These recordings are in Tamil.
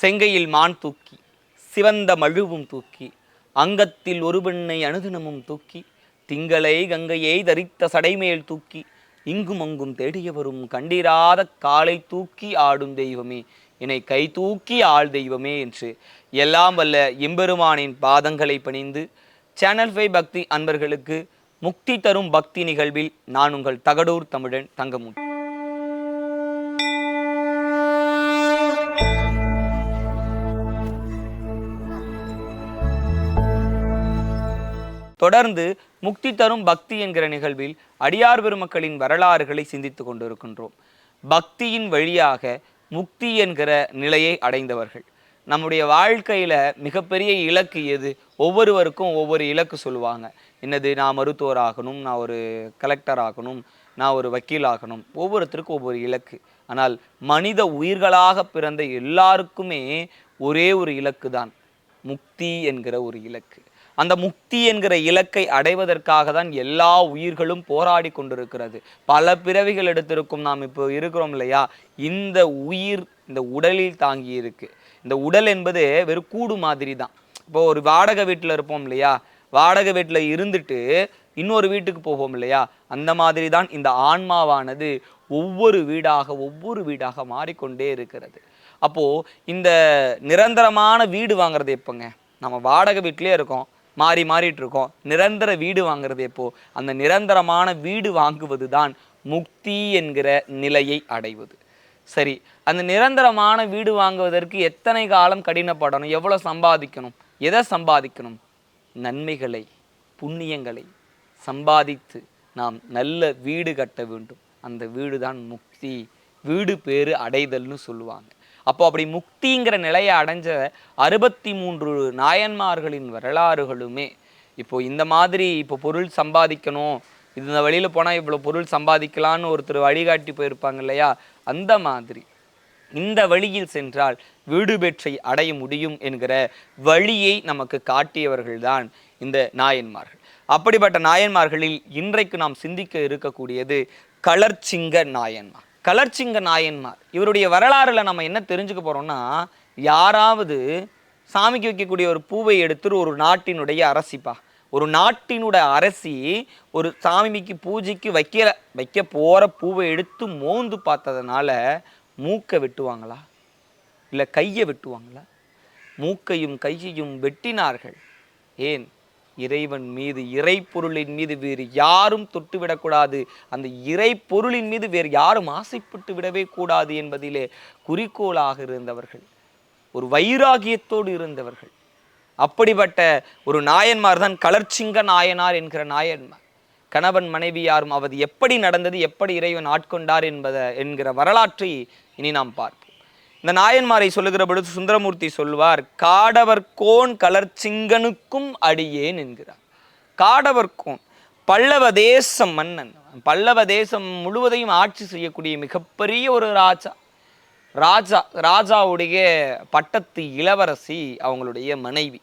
செங்கையில் மான் தூக்கி சிவந்த மழுவும் தூக்கி அங்கத்தில் ஒரு பெண்ணை அனுதினமும் தூக்கி திங்களை கங்கையை தரித்த சடைமேல் தூக்கி இங்கும் அங்கும் தேடியவரும் கண்டிராத காலை தூக்கி ஆடும் தெய்வமே என்னை கை தூக்கி ஆள் தெய்வமே என்று எல்லாம் வல்ல எம்பெருமானின் பாதங்களை பணிந்து சேனல் ஃபை பக்தி அன்பர்களுக்கு முக்தி தரும் பக்தி நிகழ்வில் நான் உங்கள் தகடூர் தமிழன் தங்கமுன் தொடர்ந்து முக்தி தரும் பக்தி என்கிற நிகழ்வில் அடியார் பெருமக்களின் வரலாறுகளை சிந்தித்து கொண்டிருக்கின்றோம். பக்தியின் வழியாக முக்தி என்கிற நிலையை அடைந்தவர்கள். நம்முடைய வாழ்க்கையில் மிகப்பெரிய இலக்கு எது? ஒவ்வொருவருக்கும் ஒவ்வொரு இலக்கு சொல்லுவாங்க. என்னது? நான் மருத்துவர் ஆகணும் நான் ஒரு கலெக்டர் ஆகணும் நான் ஒரு வக்கீல் ஆகணும். ஒவ்வொருத்தருக்கும் ஒவ்வொரு இலக்கு. ஆனால் மனித உயிர்களாக பிறந்த எல்லாருக்குமே ஒரே ஒரு இலக்கு தான் முக்தி என்கிற ஒரு இலக்கு. அந்த முக்தி என்கிற இலக்கை அடைவதற்காக தான் எல்லா உயிர்களும் போராடி கொண்டிருக்கிறது. பல பிறவிகள் எடுத்திருக்கும் நாம் இப்போ இருக்கிறோம் இல்லையா? இந்த உயிர் இந்த உடலில் தாங்கி இருக்கு. இந்த உடல் என்பது வெறும் கூடு மாதிரி தான். இப்போ ஒரு வாடகை வீட்டில் இருப்போம் இல்லையா? வாடகை வீட்டில் இருந்துட்டு இன்னொரு வீட்டுக்கு போவோம் இல்லையா? அந்த மாதிரி தான் இந்த ஆன்மாவானது ஒவ்வொரு வீடாக ஒவ்வொரு வீடாக மாறிக்கொண்டே இருக்கிறது. அப்போது இந்த நிரந்தரமான வீடு வாங்குறது எப்போங்க? நம்ம வாடகை வீட்டிலே இருக்கோம். மாறி மாறிட்டு இருக்கோம் நிரந்தர வீடு வாங்குறது எப்போ? அந்த நிரந்தரமான வீடு வாங்குவது தான் முக்தி என்கிற நிலையை அடைவது. சரி அந்த நிரந்தரமான வீடு வாங்குவதற்கு எத்தனை காலம் கடினப்படணும்? எவ்வளோ சம்பாதிக்கணும்? எதை சம்பாதிக்கணும்? நன்மைகளை புண்ணியங்களை சம்பாதித்து நாம் நல்ல வீடு கட்ட வேண்டும். அந்த வீடு தான் முக்தி. வீடு பேர் அடைதல்னு சொல்லுவாங்க. அப்போ அப்படி முக்திங்கிற நிலையை அடைஞ்ச அறுபத்தி மூன்று நாயன்மார்களின் வரலாறுகளுமே இப்போ இந்த மாதிரி இப்போ பொருள் சம்பாதிக்கணும் இந்த வழியில் போனால் இவ்வளோ பொருள் சம்பாதிக்கலான்னு ஒருத்தர் வழிகாட்டி போயிருப்பாங்க இல்லையா? அந்த மாதிரி. இந்த வழியில் சென்றால் வீடு பெற்றை அடைய முடியும் என்கிற வழியை நமக்கு காட்டியவர்கள்தான் இந்த நாயன்மார்கள். அப்படிப்பட்ட நாயன்மார்களில் இன்றைக்கு நாம் சிந்திக்க இருக்கக்கூடியது கலர்ச்சிங்க நாயன்மார் கலர்ச்சிங்க நாயன்மார். இவருடைய வரலாறுல நம்ம என்ன தெரிஞ்சுக்க போறோம்னா யாராவது சாமிக்கு வைக்கக்கூடிய ஒரு பூவை எடுத்து ஒரு நாட்டினுடைய அரசிப்பா. ஒரு நாட்டினோட அரசி ஒரு சாமிக்கு பூஜைக்கு வைக்கல வைக்க போற பூவை எடுத்து மோந்து பார்த்ததுனால மூக்கை வெட்டுவாங்களா? இல்லை கையை வெட்டுவாங்களா? மூக்கையும் கையையும் வெட்டினார்கள். ஏன்? இறைவன் மீது இறைப்பொருளின் மீது வேறு யாரும் தொட்டுவிடக்கூடாது. அந்த அந்த இறைப்பொருளின் மீது வேறு யாரும் ஆசைப்பட்டு விடவே கூடாது என்பதிலே குறிக்கோளாக இருந்தவர்கள் ஒரு வைராகியத்தோடு இருந்தவர்கள். அப்படிப்பட்ட ஒரு நாயன்மார் தான் கலர்ச்சிங்க நாயனார் என்கிற நாயன்மார். கணவன் மனைவியாரும் அவது எப்படி நடந்தது? எப்படி இறைவன் ஆட்கொண்டார்? என்பத என்கிற வரலாற்றை இனி நாம் பார்ப்போம். இந்த நாயன்மாரை சொல்லுகிற பொழுது சுந்தரமூர்த்தி சொல்வார் கலர் கலர்ச்சிங்கனுக்கும் அடியேன் என்கிறார். காடவர்கோன் பல்லவ தேசம் மன்னன். பல்லவ தேசம் முழுவதையும் ஆட்சி செய்யக்கூடிய மிகப்பெரிய ஒரு ராஜா. ராஜா ராஜாவுடைய பட்டத்து இளவரசி அவங்களுடைய மனைவி.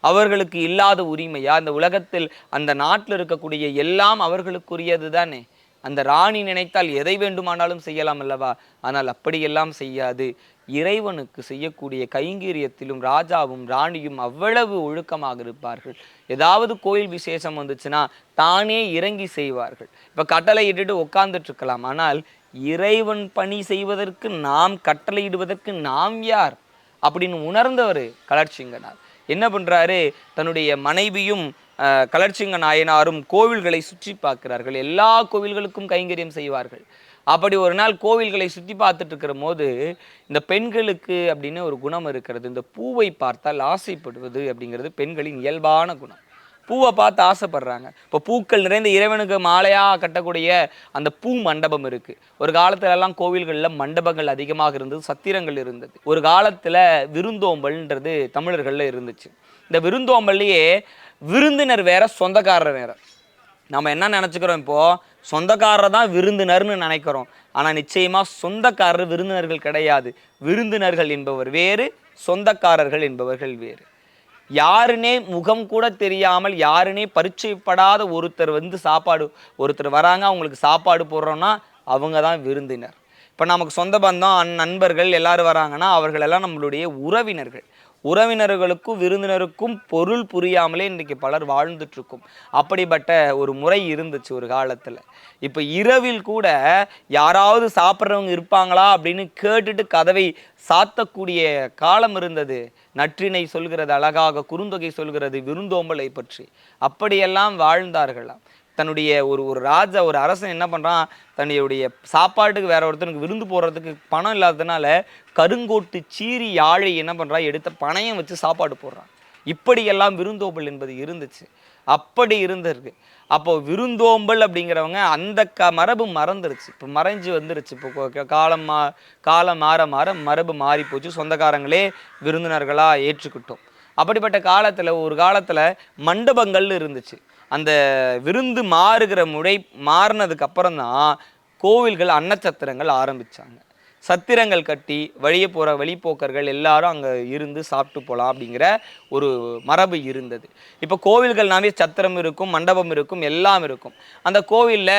அவர்களுக்கு இல்லாத உரிமையா? இந்த உலகத்தில் அந்த நாட்டில் இருக்கக்கூடிய எல்லாம் அவர்களுக்குரியது தானே. அந்த ராணி நினைத்தால் எதை வேண்டுமானாலும் செய்யலாம் அல்லவா? ஆனால் அப்படியெல்லாம் செய்யாது. இறைவனுக்கு செய்யக்கூடிய கைங்கரியத்திலும் ராஜாவும் ராணியும் அவ்வளவு ஒழுக்கமாக இருப்பார்கள். ஏதாவது கோயில் விசேஷம் வந்துச்சுன்னா தானே இறங்கி செய்வார்கள். இப்போ கட்டளை இட்டுட்டு உட்கார்ந்துட்டு இருக்கலாம் ஆனால் இறைவன் பணி செய்வதற்கு நாம் கட்டளையிடுவதற்கு நாம் யார்? அப்படின்னு உணர்ந்தவர் கலர்ச்சிங்கனார் என்ன பண்ணுறாரு தன்னுடைய மனைவியும் கலர்ச்சிங்க நாயனாரும் கோவில்களை சுற்றி பார்க்கிறார்கள். எல்லா கோவில்களுக்கும் கைங்கரியம் செய்வார்கள். அப்படி ஒரு நாள் கோவில்களை சுற்றி பார்த்துட்டு இருக்கிற போது இந்த பெண்களுக்கு அப்படின்னு ஒரு குணம் இருக்கிறது. இந்த பூவை பார்த்தால் ஆசைப்படுவது அப்படிங்கிறது பெண்களின் இயல்பான குணம். பூவை பார்த்து ஆசைப்படுறாங்க. இப்போ பூக்கள் நிறைந்த இறைவனுக்கு மாலையாக கட்டக்கூடிய அந்த பூ மண்டபம் இருக்குது ஒரு காலத்துலலாம் கோவில்களில் மண்டபங்கள் அதிகமாக இருந்தது சத்திரங்கள் இருந்தது. ஒரு காலத்தில் விருந்தோம்பல்ன்றது தமிழர்களில் இருந்துச்சு. இந்த விருந்தோம்பல்லையே விருந்தினர் வேற சொந்தக்காரர் வேற. நம்ம என்ன நினச்சிக்கிறோம் இப்போ? சொந்தக்காரர் தான் விருந்தினர்னு நினைக்கிறோம். ஆனால் நிச்சயமாக சொந்தக்காரர் விருந்தினர்கள் கிடையாது. விருந்தினர்கள் என்பவர் வேறு சொந்தக்காரர்கள் என்பவர்கள் வேறு. யாருனே முகம் கூட தெரியாமல் யாருனே பரிச்சயப்படாத ஒருத்தர் வந்து சாப்பாடு ஒருத்தர் வராங்க அவங்களுக்கு சாப்பாடு போடுறோன்னா அவங்க தான் விருந்தினர். இப்போ நமக்கு சொந்த பந்தம் அந் நண்பர்கள் எல்லாரும் வராங்கன்னா அவர்களெல்லாம் நம்மளுடைய உறவினர்கள். உறவினர்களுக்கும் விருந்தினருக்கும் பொருள் புரியாமலே இன்றைக்கி பலர் வாழ்ந்துட்டுருக்கும் அப்படிப்பட்ட ஒரு முறை இருந்துச்சு ஒரு காலத்தில். இப்போ இரவில் கூட யாராவது சாப்பிட்றவங்க இருப்பாங்களா அப்படின்னு கேட்டுட்டு கதவை சாத்தக்கூடிய காலம் இருந்தது. நற்றினை சொல்கிறது அழகாக குறுந்தொகை சொல்கிறது விருந்தோம்பலை பற்றி. அப்படியெல்லாம் வாழ்ந்தார்களாம். தன்னுடைய ஒரு ஒரு ராஜா ஒரு அரசன் என்ன பண்ணுறான் தன்னுடைய சாப்பாட்டுக்கு வேற ஒருத்தனுக்கு விருந்து போடுறதுக்கு பணம் இல்லாததுனால கருங்கோட்டு சீரி யாழை என்ன பண்ணுறான் எடுத்த பணையம் வச்சு சாப்பாடு போடுறான். இப்படியெல்லாம் விருந்தோம்பல் என்பது இருந்துச்சு. அப்படி இருந்திருக்கு. அப்போ விருந்தோம்பல் அப்படிங்கிறவங்க அந்த க மரபு மறந்துருச்சு. இப்போ மறைஞ்சு வந்துருச்சு. இப்போ காலம் மா காலம் மாற மாற மரபு மாறி போச்சு சொந்தக்காரங்களே விருந்தினர்களாக ஏற்றுக்கிட்டோம். அப்படிப்பட்ட காலத்தில் ஒரு காலத்தில் மண்டபங்கள் இருந்துச்சு. அந்த விருந்து மாறுகிற முறை மாறினதுக்கு அப்புறம் தான் கோவில்கள் அன்னச்சத்திரங்கள் ஆரம்பித்தாங்க சத்திரங்கள் கட்டி வழியே போகிற வழிப்போக்கர்கள் எல்லாரும் அங்கே இருந்து சாப்பிட்டு போகலாம் அப்படிங்கிற ஒரு மரபு இருந்தது. இப்போ கோவில்கள்னாவே சத்திரம் இருக்கும் மண்டபம் இருக்கும் எல்லாம் இருக்கும். அந்த கோவிலில்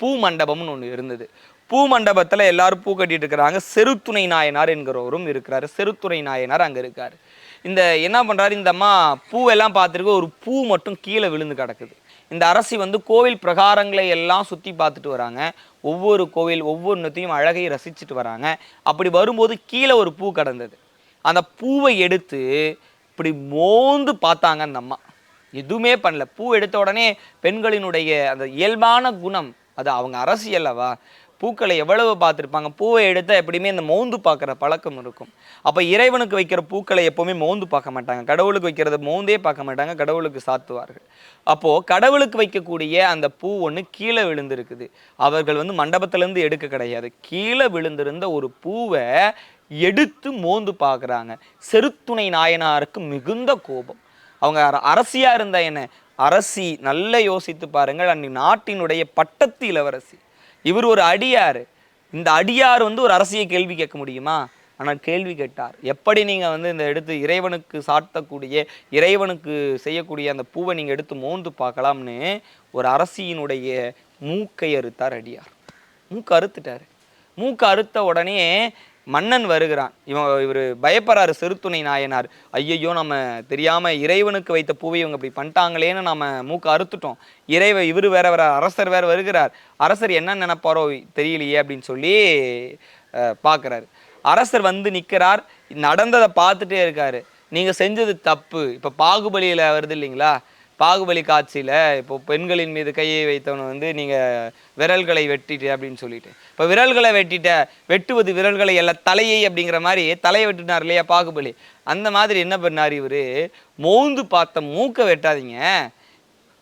பூ மண்டபம்னு ஒன்று இருந்தது. பூ மண்டபத்தில் எல்லாரும் பூ கட்டிட்டு இருக்கிறாங்க செருத்துணை நாயனார் என்கிறவரும் இருக்கிறாரு. செருத்துணை நாயனார் அங்கே இருக்கார். இந்த என்ன பண்ணுறாரு இந்த அம்மா பூவெல்லாம் பார்த்துருக்கு ஒரு பூ மட்டும் கீழே விழுந்து கிடக்குது. இந்த அரசி வந்து கோவில் பிரகாரங்களை எல்லாம் சுற்றி பார்த்துட்டு வராங்க. ஒவ்வொரு கோவில் ஒவ்வொன்றத்தையும் அழகை ரசிச்சுட்டு வராங்க. அப்படி வரும்போது கீழே ஒரு பூ கடந்தது. அந்த பூவை எடுத்து இப்படி மோந்து பார்த்தாங்க அந்த அம்மா. எதுவுமே பண்ணல. பூ எடுத்த உடனே பெண்களினுடைய அந்த இயல்பான குணம் அது அவங்க அரசியல்லவா பூக்களை எவ்வளவு பார்த்துருப்பாங்க? பூவை எடுத்தால் எப்படியுமே இந்த மோந்து பார்க்குற பழக்கம் இருக்கும். அப்போ இறைவனுக்கு வைக்கிற பூக்களை எப்போவுமே மோந்து பார்க்க மாட்டாங்க. கடவுளுக்கு வைக்கிறத மோந்தே பார்க்க மாட்டாங்க. கடவுளுக்கு சாத்துவார்கள். அப்போது கடவுளுக்கு வைக்கக்கூடிய அந்த பூ ஒன்று கீழே விழுந்திருக்குது. அவர்கள் வந்து மண்டபத்திலேருந்து எடுக்க கிடையாது. கீழே விழுந்திருந்த ஒரு பூவை எடுத்து மோந்து பார்க்குறாங்க. செருத்துணை நாயனாருக்கு மிகுந்த கோபம். அவங்க அர- இருந்தால் என்ன? அரசி நல்ல யோசித்து பாருங்கள். அன்னைக்கு நாட்டினுடைய பட்டத்து இளவரசி. இவர் ஒரு அடியார். இந்த அடியார் வந்து ஒரு அரசியை கேள்வி கேட்க முடியுமா? ஆனால் கேள்வி கேட்டார். எப்படி நீங்கள் வந்து இந்த எடுத்து இறைவனுக்கு சாட்டக்கூடிய இறைவனுக்கு செய்யக்கூடிய அந்த பூவை நீங்கள் எடுத்து மோந்து பார்க்கலாம்னு ஒரு அரசியினுடைய மூக்கை அறுத்தார் அடியார். மூக்கு அறுத்துட்டார். மூக்கு அறுத்த உடனே மன்னன் வருகிறான். இவன் இவர் பயப்படுறாரு சிறுத்துணை நாயனார். ஐயையோ நம்ம தெரியாமல் இறைவனுக்கு வைத்த பூவை இவங்க இப்படி பண்ணிட்டாங்களேன்னு நம்ம மூக்கு அறுத்துட்டோம். இறைவ இவர் வேற வேற அரசர் வேற வருகிறார். அரசர் என்ன நினைப்பாரோ தெரியலையே அப்படின்னு சொல்லி பார்க்குறாரு பார்க்கறாரு அரசர் வந்து நிற்கிறார் நடந்ததை பார்த்துட்டே இருக்காரு. நீங்கள் செஞ்சது தப்பு. இப்போ பாகுபலியில் வருது இல்லைங்களா? பாகுபலி காட்சியில் இப்போ பெண்களின் மீது கையை வைத்தவன் வந்து நீங்கள் விரல்களை வெட்டிட்டு அப்படின்னு சொல்லிட்டு. இப்போ விரல்களை வெட்டிட்ட வெட்டுவது விரல்களை எல்லாம் தலையை அப்படிங்கிற மாதிரி தலையை வெட்டினார் இல்லையா பாகுபலி? அந்த மாதிரி என்ன பண்ணார் இவர்? மோந்து பார்த்த மூக்கை வெட்டாதீங்க.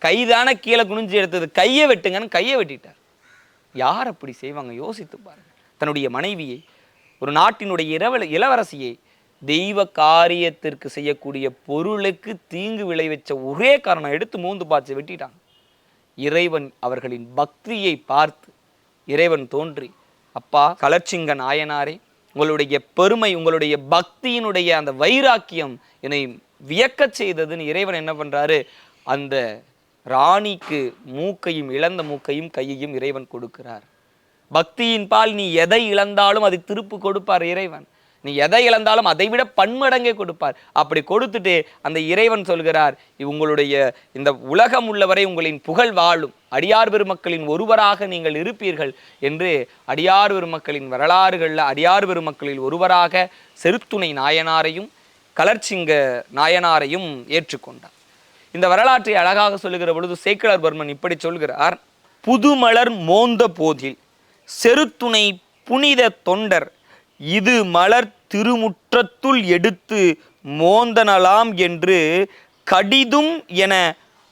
கைதான கீழே குனிஞ்சு எடுத்தது கையை வெட்டுங்கன்னு கையை வெட்டிட்டார். யார் அப்படி செய்வாங்க? யோசித்து பாருங்கள் தன்னுடைய மனைவியை ஒரு நாட்டினுடைய இரவல இளவரசியை தெய்வ காரியத்திற்கு செய்யக்கூடிய பொருளுக்கு தீங்கு விளைவிச்ச ஒரே காரணம் எடுத்து மூந்து பார்த்து வெட்டிட்டாங்க. இறைவன் அவர்களின் பக்தியை பார்த்து இறைவன் தோன்றி அப்பா கலர்ச்சிங்க நாயனாரே உங்களுடைய பெருமை உங்களுடைய பக்தியினுடைய அந்த வைராக்கியம் என்னை வியக்கச் செய்ததுன்னு இறைவன் என்ன பண்றாரு? அந்த ராணிக்கு மூக்கையும் இழந்த மூக்கையும் கையையும் இறைவன் கொடுக்கிறார். பக்தியின் பால் நீ எதை இழந்தாலும் அதை திருப்பு கொடுப்பார் இறைவன். நீ எதை இழந்தாலும் அதை விட பன்மடங்கே கொடுப்பார். அப்படி கொடுத்துட்டு அந்த இறைவன் சொல்கிறார் உங்களுடைய இந்த உலகம் உள்ளவரை உங்களின் புகழ் வாழும். அடியார் பெருமக்களின் ஒருவராக நீங்கள் இருப்பீர்கள் என்று அடியார் பெருமக்களின் வரலாறுகளில் அடியார் பெருமக்களில் ஒருவராக செருத்துணை நாயனாரையும் கலர்ச்சிங்க நாயனாரையும் ஏற்றுக்கொண்டார். இந்த வரலாற்றை அழகாக சொல்லுகிற பொழுது சேக்கிழார் பர்மன் இப்படி சொல்கிறார் புதுமலர் மோந்த போதில் செருத்துணை புனித தொண்டர் இது மலர் திருமுற்றத்துள் எடுத்து மோந்தனலாம் என்று கடிதும் என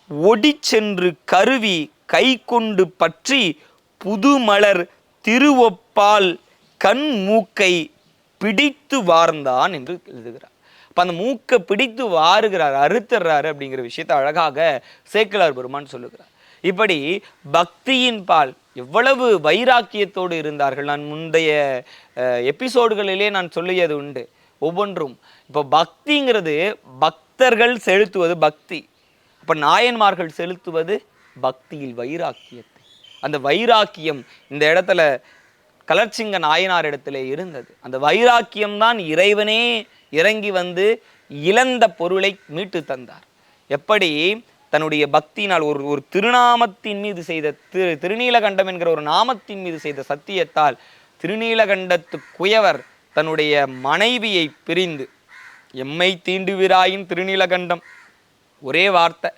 ஒடிச்சென்று கருவி கை கொண்டு பற்றி புதுமலர் திருவொப்பால் கண் மூக்கை பிடித்து வார்ந்தான் என்று எழுதுகிறார். இப்போ அந்த மூக்கை பிடித்து வாருகிறார் அறுத்துறாரு அப்படிங்கிற விஷயத்தை அழகாக சேக்கலார் பெருமான் சொல்லுகிறார். இப்படி பக்தியின் பால் எவ்வளவு வைராக்கியத்தோடு இருந்தார்கள். நான் முந்தைய எபிசோடுகளிலே நான் சொல்லியது உண்டு. ஒவ்வொன்றும். இப்போ பக்திங்கிறது பக்தர்கள் செலுத்துவது பக்தி. இப்போ நாயன்மார்கள் செலுத்துவது பக்தியில் வைராக்கியத்தை. அந்த வைராக்கியம் இந்த இடத்துல கலர்ச்சிங்க நாயனாரிடத்திலே இருந்தது. அந்த வைராக்கியம்தான் இறைவனே இறங்கி வந்து இழந்த பொருளை மீட்டு தந்தார். எப்படி? தன்னுடைய பக்தியினால் ஒரு ஒரு திருநாமத்தின் மீது செய்த திரு திருநீலகண்டம் என்கிற ஒரு நாமத்தின் மீது செய்த சத்தியத்தால் திருநீலகண்டத்து குயவர் தன்னுடைய மனைவியை பிரிந்து எம்மை தீண்டுவிராயின் திருநீலகண்டம்? ஒரே வார்த்தை.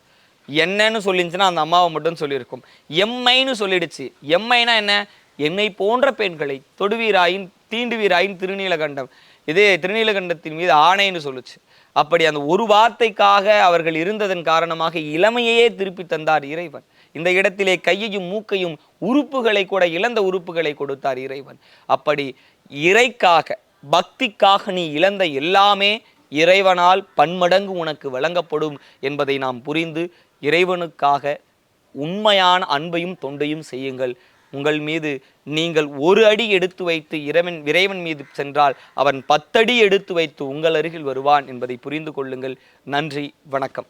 என்னன்னு சொல்லிச்சுன்னா அந்த அம்மாவை மட்டும் சொல்லியிருக்கும். எம்மைன்னு சொல்லிடுச்சு. எம்மைனா என்ன? என்னை போன்ற பெண்களை தொடுவீராயின் தீண்டுவீராயின் திருநீலகண்டம். இதே திருநீலகண்டத்தின் மீது ஆணைன்னு சொல்லுச்சு. அப்படி அந்த ஒரு வார்த்தைக்காக அவர்கள் இருந்ததன் காரணமாக இளமையையே திருப்பி தந்தார் இறைவன். இந்த இடத்திலே கையையும் மூக்கையும் உறுப்புகளை கூட இழந்த உறுப்புகளை கொடுத்தார் இறைவன். அப்படி இறைக்காக பக்திக்காக நீ இழந்த எல்லாமே இறைவனால் பன்மடங்கு உனக்கு வழங்கப்படும் என்பதை நாம் புரிந்து இறைவனுக்காக உண்மையான அன்பையும் தொண்டையும் செய்யுங்கள். உங்கள் மீது நீங்கள் ஒரு அடி எடுத்து வைத்து இறைவன் இறைவன் மீது சென்றால் அவன் பத்தடி எடுத்து வைத்து உங்கள் அருகில் வருவான் என்பதை புரிந்து கொள்ளுங்கள். நன்றி வணக்கம்.